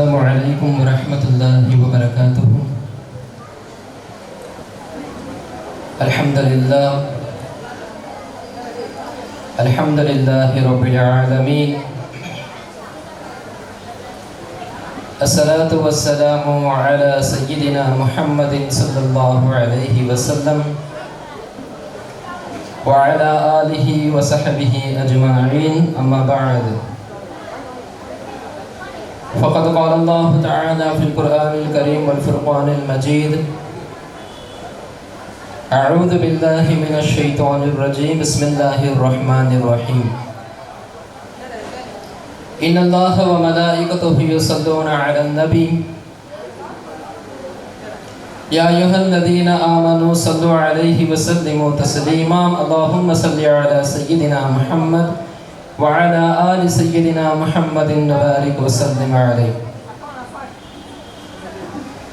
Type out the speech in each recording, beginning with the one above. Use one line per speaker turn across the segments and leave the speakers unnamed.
السلام عليكم ورحمة الله وبركاته. الحمد لله. الحمد لله رب العالمين. الصلاة والسلام على سيدنا محمد صلى الله عليه وسلم وعلى آله وصحبه أجمعين. أما بعد. فقد قال الله تعالى في القرآن الكريم والفرقان المجيد أعوذ بالله من الشيطان الرجيم. بسم الله الرحمن الرحيم. إن الله وملائكته يصلون على النبي. يا أيها الذين آمنوا صلوا عليه وسلموا تسليما. اللهم صل على سيدنا محمد وعلى آل سيدنا محمد وبارك وسلم عليه.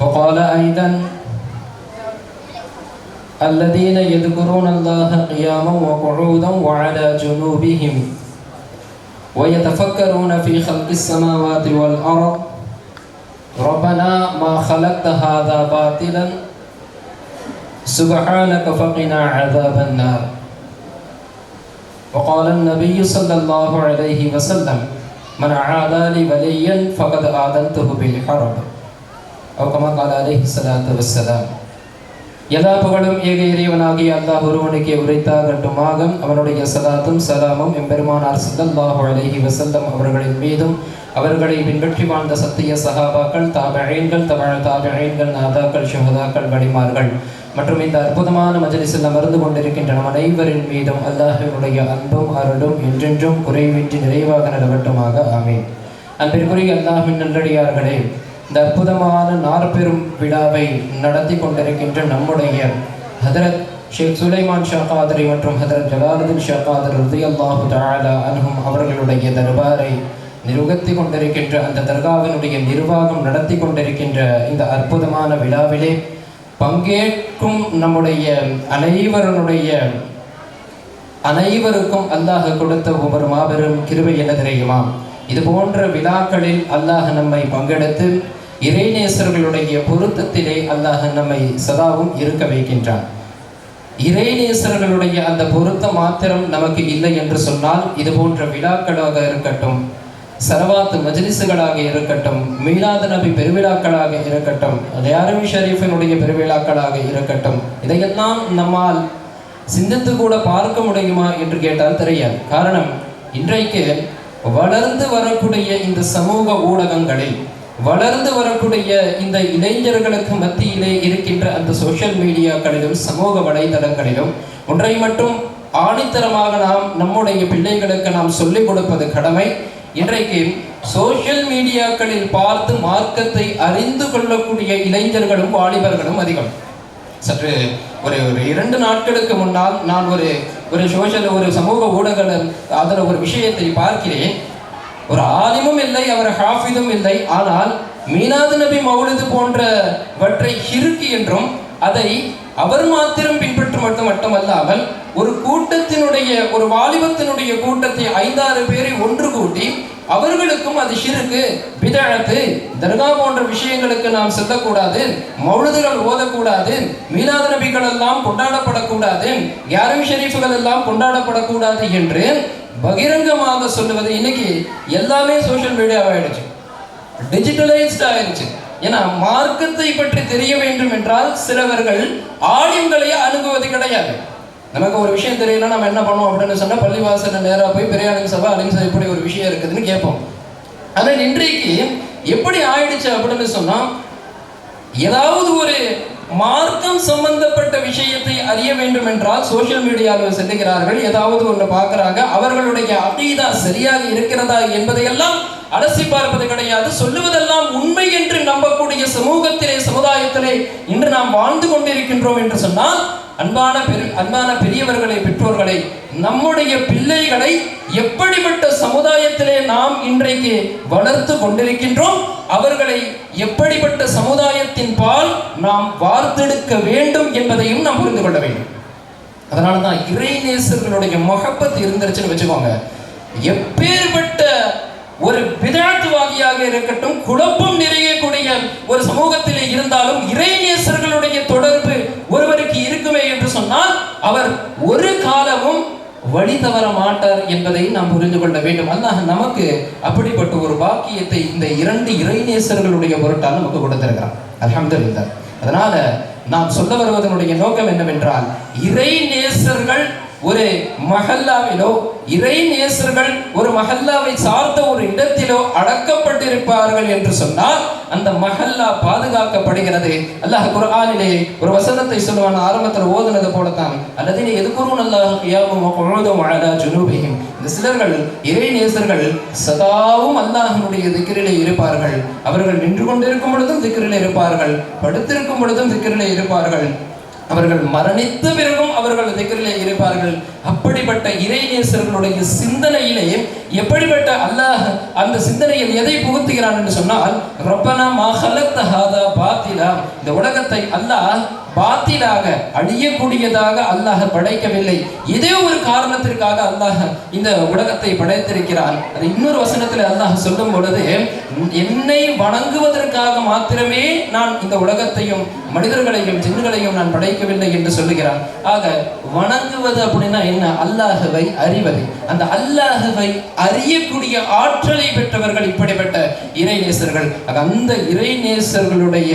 وقال أيضا الذين يذكرون الله قياما وقعودا وعلى جنوبهم ويتفكرون في خلق السماوات والأرض ربنا ما خلقت هذا باطلا سبحانك فقنا عذاب النار. وقال النبي صلى الله عليه وسلم من عادى لي وليا فقد آذنته بالحرب أو كما قال عليه الصلاة والسلام எல்லா புகழும் ஏக இறைவனாகிய அல்லாஹ் ஒருவனுக்கே உரைத்தாகட்டுமாக அவனுடைய சலாத்தும் சலாமும் எம்பெருமானார் ஸல்லல்லாஹு அலைஹி வஸல்லம் அவர்களின் மீதும் அவர்களை பின்பற்றி வாழ்ந்த சத்திய சஹாபாக்கள் தாபழீன்கள் தமிழ் தாபழீன்கள் நாதாக்கள் ஷஹதாக்கள் வடிமார்கள் மற்றும் இந்த அற்புதமான மஜலிஸில் அமர்ந்து கொண்டிருக்கின்ற நம் அனைவரின் மீதும் அல்லாஹினுடைய அன்பும் அருளும் என்றென்றும் குறைவின்றி நிறைவாக நிலவட்டுமாக. ஆமேன். அன்பிற்குரிய அல்லாஹின் நல்லடியார்களே இந்த அற்புதமான நாற்பெரும் விழாவை நடத்தி கொண்டிருக்கின்ற நம்முடைய ஹதரத் ஷேக் சுலைமான் ஷா காதரி மற்றும் ஹதரத் ஜலாலுதீன் ஷா காதர் ரதி அல்லாஹு அனுகும் அவர்களுடைய தர்பாரை நிருகத்தி கொண்டிருக்கின்ற அந்த தர்காவினுடைய நிர்வாகம் நடத்தி கொண்டிருக்கின்ற இந்த அற்புதமான விழாவிலே பங்கேற்கும் நம்முடைய அனைவருடைய அனைவருக்கும் அல்லாஹ் கொடுத்த ஒவ்வொரு மாபெரும் கிருவை என தெரியுமா? இது போன்ற விழாக்களில் அல்லாஹ் நம்மை பங்கெடுத்து இறைநேசர்களுடைய பொருத்தத்திலே அல்லாஹ் நம்மை சதாவும் இருக்க வைக்கின்றான். இறைநேசர்களுடைய அந்த பொருத்தம் மாத்திரம் நமக்கு இல்லை என்று சொன்னால் இது போன்ற விழாக்களாக இருக்கட்டும் சரவாத்து மஜ்லிஸுகளாக இருக்கட்டும் மீலாத நபி பெருவிழாக்களாக இருக்கட்டும் தயாரவி ஷரீஃபினுடைய பெருவிழாக்களாக இருக்கட்டும் இதையெல்லாம் நம்மால் சிந்தித்து கூட பார்க்க முடியுமா என்று கேட்டால் தெரியாது. காரணம் இன்றைக்கு வளர்ந்து வரக்கூடிய இந்த சமூக ஊடகங்களில் வளர்ந்து வரக்கூடிய இந்த இளைஞர்களுக்கு மத்தியிலே இருக்கின்ற அந்த சோஷியல் மீடியாக்களிலும் சமூக வலைதளங்களிலும் ஒன்றை மட்டும் ஆணித்தரமாக நாம் நம்முடைய பிள்ளைகளுக்கு நாம் சொல்லிக் கொடுப்பது கடமை. இன்றைக்கு சோஷியல் மீடியாக்களில் பார்த்து மார்க்கத்தை அறிந்து கொள்ளக்கூடிய இளைஞர்களும் வாலிபர்களும் அதிகம். சற்று ஒரு ஒரு இரண்டு நாட்களுக்கு முன்னால் நான் ஒரு ஒரு சோஷியல் ஒரு சமூக ஊடகங்கள் அதில் ஒரு விஷயத்தை பார்க்கிறேன். ஒரு ஆலிமும் இல்லை அவர் ஹாஃபிதும் இல்லை. ஆனால் மீனாது நபி மௌலிது போன்றவற்றை ஹிருக்கு என்றும் அதை அவர் மாத்திரம் பின்பற்ற மட்டும் மட்டுமல்லாமல் ஒரு கூட்டத்தினுடைய ஒரு வாலிபத்தினுடைய கூட்டத்தை ஐந்தாறு பேரை ஒன்று கூட்டி அவர்களுக்கும் அது ஷிருக்கு பிதழத்து தர்கா போன்ற விஷயங்களுக்கு நாம் செல்லக்கூடாது மௌழுதுகள் ஓதக்கூடாது மீனாத நபிகள் எல்லாம் கொண்டாடப்படக்கூடாது யாரும் ஷெரீஃபுகள் எல்லாம் கொண்டாடப்படக்கூடாது என்று பகிரங்கமாக சொல்லுவது இன்னைக்கு எல்லாமே சோஷியல் மீடியாவாயிடுச்சு டிஜிட்டலைஸ்ட் ஆயிடுச்சு ஏன்னா மார்க்கத்தை பற்றி தெரிய வேண்டும் என்றால் சிலவர்கள் ஆலிம்களை அணுகுவது கிடையாது. நமக்கு ஒரு விஷயம் தெரியல நம்ம என்ன பண்ணுவோம் அப்படின்னு சொன்னா பள்ளிவாசல நேராக போய் பெரியாளுங்க சபை அலிம் சபை இப்படி ஒரு விஷயம் இருக்குதுன்னு கேட்போம். ஆனால் இன்றைக்கு எப்படி ஆயிடுச்சு அப்படின்னு சொன்னா ஏதாவது ஒரு மார்க்கம் சம்பந்தப்பட்ட விஷயத்தை அறிய வேண்டும் என்றால் சோசியல் மீடியாவில் செல்லுகிறார்கள். ஏதாவது ஒன்று பார்க்குறாங்க. அவர்களுடைய அகீதா சரியாக இருக்கிறதா என்பதையெல்லாம் அலசி பார்ப்பது கிடையாது. சொல்லுவதெல்லாம் உண்மை என்று நம்பக்கூடிய சமூகத்திலே சமுதாயத்திலே இன்று நாம் வாழ்ந்து கொண்டிருக்கின்றோம் என்று சொன்னால் அன்பான பெரு அன்பான பெரியவர்களை பெற்றோர்களை நம்முடைய பிள்ளைகளை எப்படிப்பட்ட சமுதாயத்திலே நாம் இன்றைக்கு வளர்த்து கொண்டிருக்கின்றோம் அவர்களை எப்படிப்பட்ட சமுதாயத்தின் பால் நாம் வார்த்தெடுக்க வேண்டும் என்பதையும் நாம் புரிந்து கொள்ள வேண்டும். அதனால தான் இறைநேசர்களுடைய மொஹப்பத் இருந்துருச்சுன்னு வச்சுக்கோங்க. எப்பேற்பட்ட ஒரு பிதாத்துவாதியாக இருக்கட்டும் குழப்பம் நிறையக்கூடிய ஒரு சமூகத்திலே இருந்தாலும் இறைநேசர்களுடைய தொடர் ஒருவருக்கு இருக்குமே என்று சொன்னால் அவர் ஒரு காலமும் வழி தவற மாட்டார் என்பதை நாம் புரிந்து கொள்ள வேண்டும். அல்லாஹ் நமக்கு அப்படிப்பட்ட ஒரு பாக்கியத்தை இந்த இரண்டு இறைநேசர்களுடைய பொருட்டால் நமக்கு கொடுத்திருக்கிறார் அலமதுல்லா அதனால நாம் சொல்ல வருவதனுடைய நோக்கம் என்னவென்றால் இறை நேசர்கள் ஒரு மஹல்லாவிலோ இறை நேசர்கள் ஒரு மஹல்லாவை சார்ந்த ஒரு இடத்திலோ அடக்கப்பட்டிருப்பார்கள் என்று சொன்னால் அந்த மஹல்லா பாதுகாக்கப்படுகிறது. அல்லாஹ் குரானிலே ஒரு வசனத்தை சொல்லுவான் ஆரம்பத்தில் ஓதுனது போலத்தான். அல்லது நீ எதுக்குறும் அல்லாஹ் கியாமும் குழுதும் அழகா ஜுனூபியும் இந்த சிலர்கள் இறை நேசர்கள் சதாவும் அல்லாஹனுடைய திக்கிரிலே இருப்பார்கள். அவர்கள் நின்று கொண்டிருக்கும் பொழுதும் திக்கிரிலே இருப்பார்கள். படுத்திருக்கும் பொழுதும் திக்கிரிலே இருப்பார்கள். அவர்கள் மரணித்த பிறகும் அவர்கள் திகரிலே இருப்பார்கள். அப்படிப்பட்ட இறைநேசர்களுடைய சிந்தனையிலே எப்படிப்பட்ட அல்லாஹ் அந்த சிந்தனையில் எதை புகுத்துகிறான் என்று சொன்னால் ரப்பனா மா ஹாதா பாத்திலா. இந்த உலகத்தை அல்லாஹ் பாத்திலாக அழியக்கூடியதாக அல்லாஹ் படைக்கவில்லை. இதே ஒரு காரணத்திற்காக அல்லாஹ் இந்த உலகத்தை படைத்திருக்கிறான் அது இன்னொரு வசனத்தில் அல்லாஹ் சொல்லும் பொழுது என்னை வணங்குவதற்காக மாத்திரமே நான் இந்த உலகத்தையும் மனிதர்களையும் ஜின்னுகளையும் நான் படைக்கவில்லை என்று சொல்லுகிறார். ஆக வணங்குவது அப்படின்னா என்ன? அல்லாஹவை அறிவது. அந்த அல்லாஹுவை அறியக்கூடிய ஆற்றலை பெற்றவர்கள் இப்படிப்பட்ட இறைநேசர்கள். அந்த இறைநேசர்களுடைய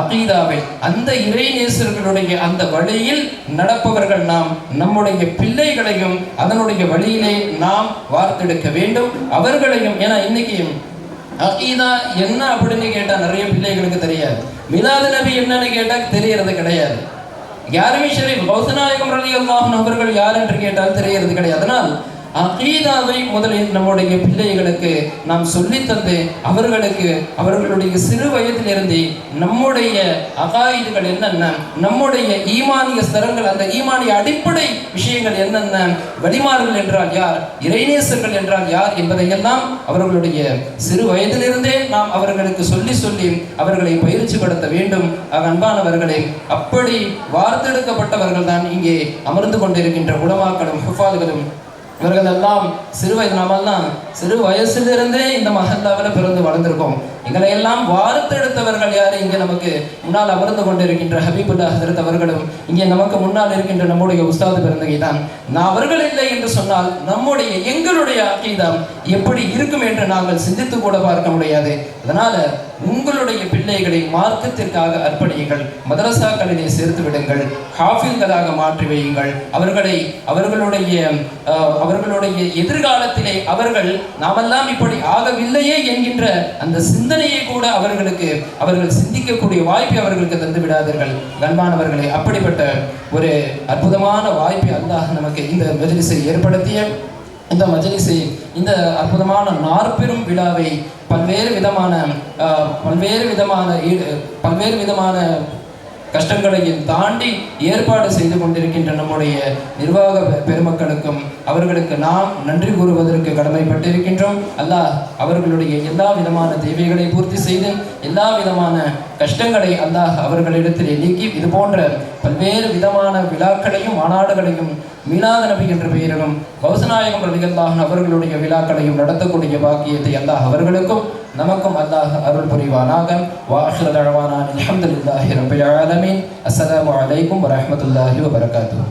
அகீதாவை அந்த இறைநேசர்களுடைய அந்த வழியில் நடப்பவர்கள் நாம் நம்முடைய பிள்ளைகளை அவர்களையும் அதனுடைய வழியிலே நாம் வார்த்தெடுக்க வேண்டும். அவர்களையும் ஏன்னா இன்னைக்கு அகீதா என்ன அப்படின்னு கேட்டா நிறைய பிள்ளைகளுக்கு தெரியாது. மிலாது நபி என்னன்னு கேட்டா தெரியறது கிடையாது. யாருமே சரி கௌசநாயகம் ரலி அல்லாஹன் அவர்கள் யார் என்று கேட்டால் தெரியறது கிடையாது. அதனால் அகீதாவை முதலில் நம்முடைய பிள்ளைகளுக்கு நாம் சொல்லித் தந்து அவர்களுக்கு அவர்களுடைய சிறு வயதிலிருந்து நம்முடைய அகாயுதுகள் என்னென்ன நம்முடைய ஈமானிய ஸ்தரங்கள் அந்த ஈமானிய அடிப்படை விஷயங்கள் என்னென்ன வழிமாறுகள் என்றால் யார் இறைநேசர்கள் என்றால் யார் என்பதையெல்லாம் அவர்களுடைய சிறு வயதிலிருந்தே நாம் அவர்களுக்கு சொல்லி சொல்லி அவர்களை பயிற்சிப்படுத்த வேண்டும். அன்பானவர்களே அப்படி வார்த்தெடுக்கப்பட்டவர்கள் தான் இங்கே அமர்ந்து கொண்டிருக்கின்ற உலமாக்களும் ஹுஃபாதுகளும் இவர்கள் எல்லாம் சிறு வயது நாமெல்லாம் சிறு வயசுலேருந்தே இந்த மகல்லாவில் பிறந்து வளர்ந்திருக்கோம். எங்களை எல்லாம் வார்த்தெடுத்தவர்கள் யார்? இங்கே நமக்கு முன்னால் அமர்ந்து கொண்டிருக்கின்ற ஹபீபுல்லா ஹசரத் அவர்களும் இங்கே நமக்கு முன்னால் இருக்கின்ற நம்முடைய உஸ்தாது பிறந்தகை தான். நான் அவர்கள் இல்லை என்று சொன்னால் நம்முடைய எங்களுடைய அக்கீதம் எப்படி இருக்கும் என்று நாங்கள் சிந்தித்து கூட பார்க்க முடியாது. அதனால உங்களுடைய பிள்ளைகளை மார்க்கத்திற்காக அர்ப்பணியுங்கள். மதரசாக்களிலே சேர்த்து விடுங்கள். ஹாஃபில்களாக மாற்றி வையுங்கள். அவர்களை அவர்களுடைய அஹ், அவர்களுடைய எதிர்காலத்திலே அவர்கள் நாமெல்லாம் இப்படி ஆகவில்லையே என்கின்ற அந்த சிந்தனையை கூட அவர்களுக்கு அவர்கள் சிந்திக்கக்கூடிய வாய்ப்பை அவர்களுக்கு தந்து விடாதீர்கள். கண்பானவர்களை அப்படிப்பட்ட ஒரு அற்புதமான வாய்ப்பை அல்லாஹ் நமக்கு இந்த மஜ்லிஸை ஏற்படுத்திய இந்த மஜ்லிஸை இந்த அற்புதமான நாற்பெரும் விழாவை பல்வேறு விதமான ஆஹ், பல்வேறு விதமான பல்வேறு விதமான கஷ்டங்களையும் தாண்டி ஏற்பாடு செய்து கொண்டிருக்கின்ற நம்முடைய நிர்வாக பெருமக்களுக்கும் அவர்களுக்கு நாம் நன்றி கூறுவதற்கு கடமைப்பட்டிருக்கின்றோம். அல்லாஹ் அவர்களுடைய எல்லா விதமான தேவைகளை பூர்த்தி செய்து எல்லா விதமான கஷ்டங்களை அல்லாஹ் அவர்களிடத்தில் நீக்கி இது போன்ற பல்வேறு விதமான விழாக்களையும் மாநாடுகளையும் மீனாத நபி என்ற பெயரிலும் கௌசநாயகம் ரலிகல்லாஹன் அவர்களுடைய விழாக்களையும் நடத்தக்கூடிய பாக்கியத்தை அல்லாஹ் அவர்களுக்கும் நமக்கும் அல்லாஹ் அருள் புரிவானாக வாஹிர தழவானான் அல்ஹம்துலில்லாஹி ரப்பில் ஆலமீன் அஸ்ஸலாமு அலைக்கும் வரஹ்மத்துல்லாஹி வபரகாத்துஹு